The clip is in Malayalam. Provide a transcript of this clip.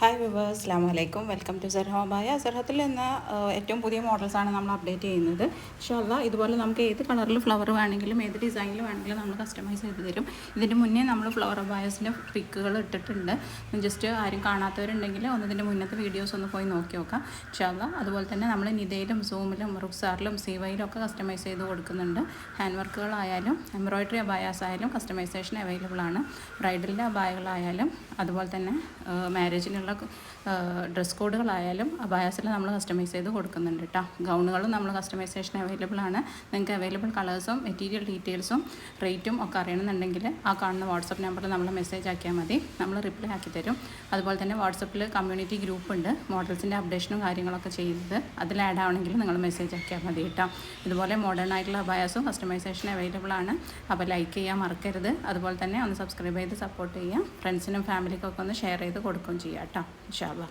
ഹായ് വിവേഴ്സ് അസ്ലാം വലൈക്കും വെൽക്കം ടു സെർഹോബായ സെർഹത്തിൽ എന്ന ഏറ്റവും പുതിയ മോഡൽസാണ് നമ്മൾ അപ്ഡേറ്റ് ചെയ്യുന്നത്. ഇൻഷാല്ല ഇതുപോലെ നമുക്ക് ഏത് കളറിൽ ഫ്ലവർ വേണമെങ്കിലും ഏത് ഡിസൈനിൽ വേണമെങ്കിലും നമ്മൾ കസ്റ്റമൈസ് ചെയ്ത് തരും. ഇതിന് മുന്നേ നമ്മൾ ഫ്ലവർ ബയസിന്റെ പിക്കുകൾ ഇട്ടിട്ടുണ്ട്. ജസ്റ്റ് ആരും കാണാത്തവരുണ്ടെങ്കിൽ ഒന്നതിന്റെ മുന്നത്തെ വീഡിയോസ് ഒന്ന് പോയി നോക്കി നോക്കാം. ഇൻഷാല്ല അതുപോലെ തന്നെ നമ്മൾ നിതയിലും സൂമിലും റുക്സാറിലും സീവയിലും ഒക്കെ കസ്റ്റമൈസ് ചെയ്ത് കൊടുക്കുന്നുണ്ട്. ഹാൻഡ് വർക്കുകളായാലും എംബ്രോയിഡറി അബായാസ് ആയാലും കസ്റ്റമൈസേഷൻ അവൈലബിൾ ആണ്. ബ്രൈഡലിന്റെ അബായകളായാലും അതുപോലെ തന്നെ മാരേജിനുള്ള ഡ്രസ് കോഡുകളായാലും അബായാസിൽ നമ്മൾ കസ്റ്റമൈസ് ചെയ്ത് കൊടുക്കുന്നുണ്ട് കേട്ടോ ഗൗണുകളും നമ്മൾ കസ്റ്റമൈസേഷൻ അവൈലബിൾ ആണ്. നിങ്ങൾക്ക് അവൈലബിൾ കളേഴ്സും മെറ്റീരിയൽ ഡീറ്റെയിൽസും റേറ്റും ഒക്കെ അറിയണമെന്നുണ്ടെങ്കിൽ ആ കാണുന്ന വാട്സപ്പ് നമ്പറിൽ നമ്മൾ മെസ്സേജ് ആക്കിയാൽ മതി. നമ്മൾ റിപ്ലൈ ആക്കി തരും. അതുപോലെ തന്നെ വാട്സപ്പിൽ കമ്മ്യൂണിറ്റി ഗ്രൂപ്പ് ഉണ്ട്. മോഡൽസിന്റെ അപ്ഡേഷനും കാര്യങ്ങളൊക്കെ ചെയ്തത് അതിൽ ആഡ് ആവണമെങ്കിൽ നിങ്ങൾ മെസ്സേജ് ആക്കിയാൽ മതി കേട്ടോ ഇതുപോലെ മോഡേൺ ആയിട്ടുള്ള അബായാസും കസ്റ്റമൈസേഷൻ അവൈലബിൾ ആണ്. അപ്പോൾ ലൈക്ക് ചെയ്യാൻ മറക്കരുത്. അതുപോലെ തന്നെ ഒന്ന് സബ്സ്ക്രൈബ് ചെയ്ത് സപ്പോർട്ട് ചെയ്യാം. ഫ്രണ്ട്സിനും ഫാമിലിക്കൊക്കെ ഒന്ന് ഷെയർ ചെയ്ത് കൊടുക്കുകയും ചെയ്യാം ഇൻഷാല്ലാ